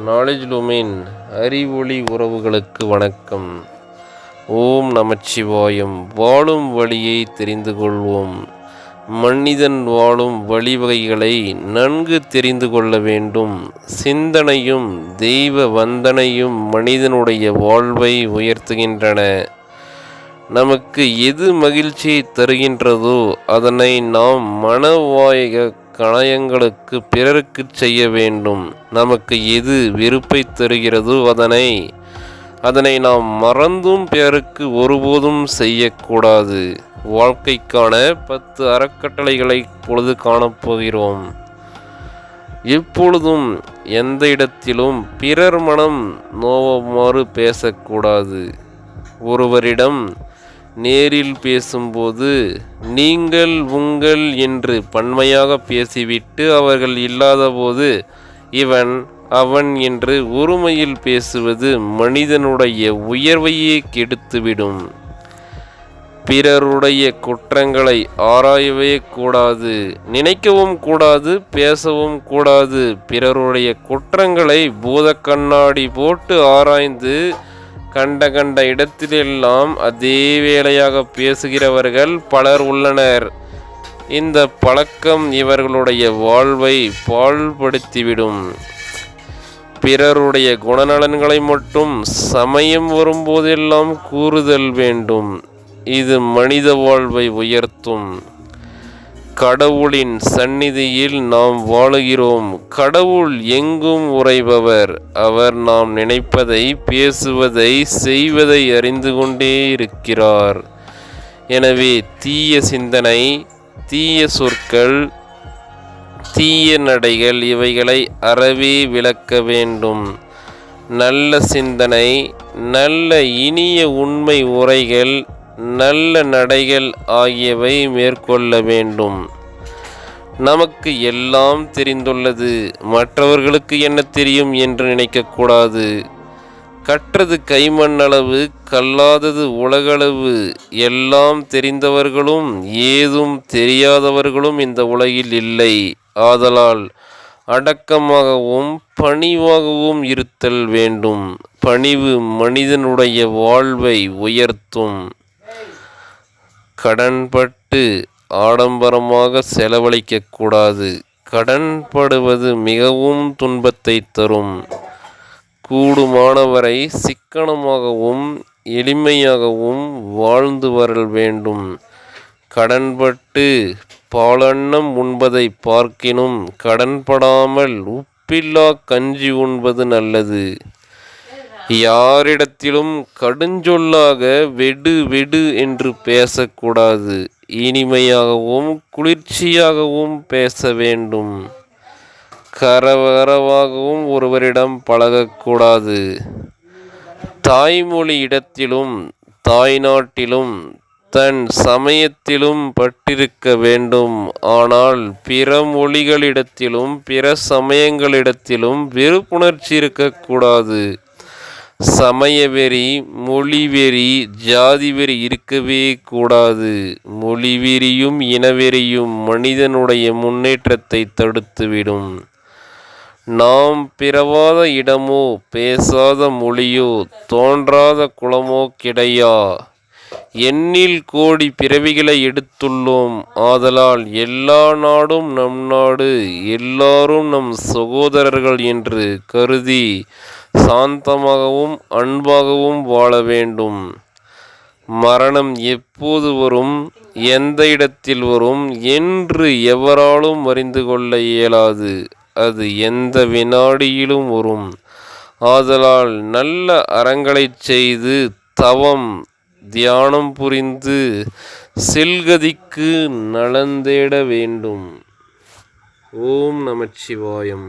Knowledge லூமின் அறிவொளி உறவுகளுக்கு வணக்கம். ஓம் நமச்சிவாயம். வாழும் வழியை தெரிந்து கொள்வோம். மனிதன் வாழும் வழிவகைகளை நன்கு தெரிந்து கொள்ள வேண்டும். சிந்தனையும் தெய்வ வந்தனையும் மனிதனுடைய வாழ்வை உயர்த்துகின்றன. நமக்கு எது மகிழ்ச்சியை தருகின்றதோ அதனை நாம் மனவாய கணயங்களுக்கு பிறருக்கு செய்ய வேண்டும். நமக்கு எது வெறுப்பை தருகிறதோ அதனை அதனை நாம் மறந்தும் பிறருக்கு ஒருபோதும் செய்யக்கூடாது. வாழ்க்கைக்கான பத்து அறக்கட்டளைகளை பொழுது காணப்போகிறோம் எப்பொழுதும் எந்த இடத்திலும் பிறர் மனம் நோவுமாறு பேசக்கூடாது. ஒருவரிடம் நேரில் பேசும்போது நீங்கள் உங்கள் என்று பன்மையாக பேசிவிட்டு அவர்கள் இல்லாதபோது இவன் அவன் என்று ஒருமையில் பேசுவது மனிதனுடைய உயர்வையே கெடுத்துவிடும். பிறருடைய குற்றங்களை ஆராயவே கூடாது நினைக்கவும் கூடாது பேசவும் கூடாது. பிறருடைய குற்றங்களை பூத கண்ணாடி போட்டு ஆராய்ந்து கண்ட கண்ட இடத்திலெல்லாம் அதே வேளையாக பேசுகிறவர்கள் பலர் உள்ளனர். இந்த பழக்கம் இவர்களுடைய வாழ்வை பாழ்படுத்திவிடும். பிறருடைய குணநலன்களை மட்டும் சமயம் வரும்போதெல்லாம் கூறுதல் வேண்டும். இது மனித வாழ்வை உயர்த்தும். கடவுளின் சந்நிதியில் நாம் வாழுகிறோம். கடவுள் எங்கும் உறைபவர். அவர் நாம் நினைப்பதை பேசுவதை செய்வதை அறிந்து கொண்டே இருக்கிறார். எனவே தீய சிந்தனை தீய சொற்கள் தீய நடைகள் இவைகளை அறவே விளக்க வேண்டும். நல்ல சிந்தனை நல்ல இனிய உண்மை உரைகள் நல்ல நடைகள் ஆகியவை மேற்கொள்ள வேண்டும். நமக்கு எல்லாம் தெரிந்துள்ளது. மற்றவர்களுக்கு என்ன தெரியும் என்று நினைக்கக்கூடாது. கற்றது கைமண்ணளவு கல்லாதது உலகளவு. எல்லாம் தெரிந்தவர்களும் ஏதும் தெரியாதவர்களும் இந்த உலகில் இல்லை. ஆதலால் அடக்கமாகவும் பணிவாகவும் இருத்தல் வேண்டும். பணிவு மனிதனுடைய வாழ்வை உயர்த்தும். கடன்பட்டு ஆடம்பரமாக செலவழிக்கக்கூடாது கடன்படுவது மிகவும் துன்பத்தை தரும். கூடுமானவரை சிக்கனமாகவும் எளிமையாகவும் வாழ்ந்து வரல் வேண்டும். கடன்பட்டு பாலன்னம் உண்பதை பார்க்கினும் கடன்படாமல் உப்பில்லா கஞ்சி உண்பது நல்லது. யாரிடத்திலும் கடுஞ்சொல்லாக வெடு வெடு என்று பேசக்கூடாது. இனிமையாகவும் குளிர்ச்சியாகவும் பேச வேண்டும். கரவரவாகவும் ஒருவரிடம் பழகக்கூடாது. தாய்மொழி இடத்திலும் தாய்நாட்டிலும் தன் சமயத்திலும் பட்டிருக்க வேண்டும். ஆனால் பிற மொழிகளிடத்திலும் பிற சமயங்களிடத்திலும் வெறுப்புணர்ச்சி இருக்கக்கூடாது. சமயவெறி மொழிவெறி ஜாதி வெறி இருக்கவே கூடாது. மொழிவெறியும் இனவெறியும் மனிதனுடைய முன்னேற்றத்தை தடுத்துவிடும். நாம் பிறவாத இடமோ பேசாத மொழியோ தோன்றாத குளமோ கிடையா? எண்ணில் கோடி பிறவிகளை எடுத்துள்ளோம். ஆதலால் எல்லா நாடும் நம் நாடு எல்லாரும் நம் சகோதரர்கள் என்று கருதி சாந்தமாகவும் அன்பாகவும் வாழ வேண்டும். மரணம் எப்போது வரும் எந்த இடத்தில் வரும் என்று எவராலும் அறிந்து கொள்ள இயலாது. அது எந்த வினாடியிலும் வரும். ஆதலால் நல்ல அறங்களைச் செய்து தவம் தியானம் புரிந்து செல்கதிக்கு நலந்தேட வேண்டும். ஓம் நமச்சிவாயம்.